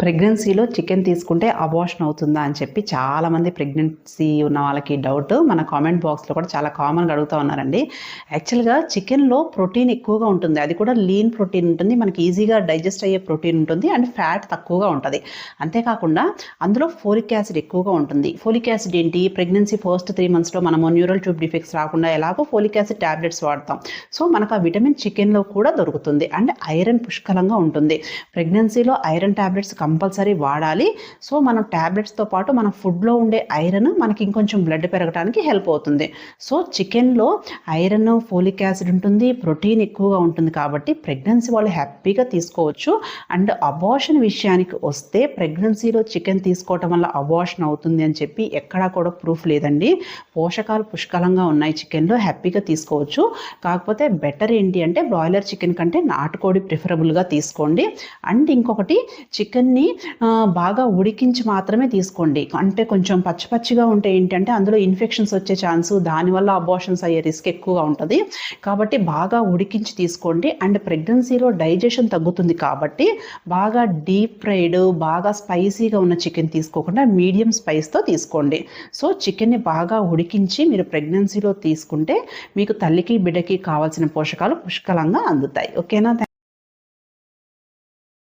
ప్రెగ్నెన్సీలో చికెన్ తీసుకుంటే అబార్షన్ అవుతుందా అని చెప్పి చాలామంది ప్రెగ్నెన్సీ ఉన్న వాళ్ళకి డౌట్. మన కామెంట్ బాక్స్లో కూడా చాలా కామన్గా అడుగుతూ ఉన్నారండి. యాక్చువల్గా చికెన్లో ప్రోటీన్ ఎక్కువగా ఉంటుంది. అది కూడా లీన్ ప్రోటీన్ ఉంటుంది. మనకి ఈజీగా డైజెస్ట్ అయ్యే ప్రోటీన్ ఉంటుంది అండ్ ఫ్యాట్ తక్కువగా ఉంటుంది. అంతేకాకుండా అందులో ఫోలిక్ యాసిడ్ ఎక్కువగా ఉంటుంది. ఫోలిక్ యాసిడ్ ఏంటి? ప్రెగ్నెన్సీ ఫస్ట్ త్రీ మంత్స్లో మనము న్యూరల్ ట్యూబ్ డిఫెక్ట్స్ రాకుండా ఎలాగో ఫోలిక్ యాసిడ్ ట్యాబ్లెట్స్ వాడతాం. సో మనకు ఆ విటమిన్ చికెన్లో కూడా దొరుకుతుంది. అండ్ ఐరన్ పుష్కలంగా ఉంటుంది. ప్రెగ్నెన్సీలో ఐరన్ ట్యాబ్లెట్స్ కంపల్సరీ వాడాలి. సో మనం ట్యాబ్లెట్స్తో పాటు మన ఫుడ్లో ఉండే ఐరన్ మనకి ఇంకొంచెం బ్లడ్ పెరగడానికి హెల్ప్ అవుతుంది. సో చికెన్లో ఐరన్ ఫోలిక్ యాసిడ్ ఉంటుంది ప్రోటీన్ ఎక్కువగా ఉంటుంది కాబట్టి ప్రెగ్నెన్సీ వాళ్ళు హ్యాపీగా తీసుకోవచ్చు. అండ్ అబార్షన్ విషయానికి వస్తే ప్రెగ్నెన్సీలో చికెన్ తీసుకోవటం వల్ల అబార్షన్ అవుతుంది అని చెప్పి ఎక్కడా కూడా ప్రూఫ్ లేదండి. పోషకాలు పుష్కలంగా ఉన్నాయి చికెన్లో హ్యాపీగా తీసుకోవచ్చు. కాకపోతే బెటర్ ఏంటి అంటే బ్రాయిలర్ చికెన్ కంటే నాటుకోడి ప్రిఫరబుల్గా తీసుకోండి. అండ్ ఇంకొకటి చికెన్ దీన్ని బాగా ఉడికించి మాత్రమే తీసుకోండి. అంటే కొంచెం పచ్చి పచ్చిగా ఉంటే ఏంటంటే అందులో ఇన్ఫెక్షన్స్ వచ్చే ఛాన్స్ దానివల్ల అబార్షన్స్ అయ్యే రిస్క్ ఎక్కువగా ఉంటుంది. కాబట్టి బాగా ఉడికించి తీసుకోండి. అండ్ ప్రెగ్నెన్సీలో డైజెషన్ తగ్గుతుంది కాబట్టి బాగా డీప్ ఫ్రైడ్ బాగా స్పైసీగా ఉన్న చికెన్ తీసుకోకుండా మీడియం స్పైస్తో తీసుకోండి. సో చికెన్ని బాగా ఉడికించి మీరు ప్రెగ్నెన్సీలో తీసుకుంటే మీకు తల్లికి బిడ్డకి కావాల్సిన పోషకాలు పుష్కలంగా అందుతాయి. ఓకేనా?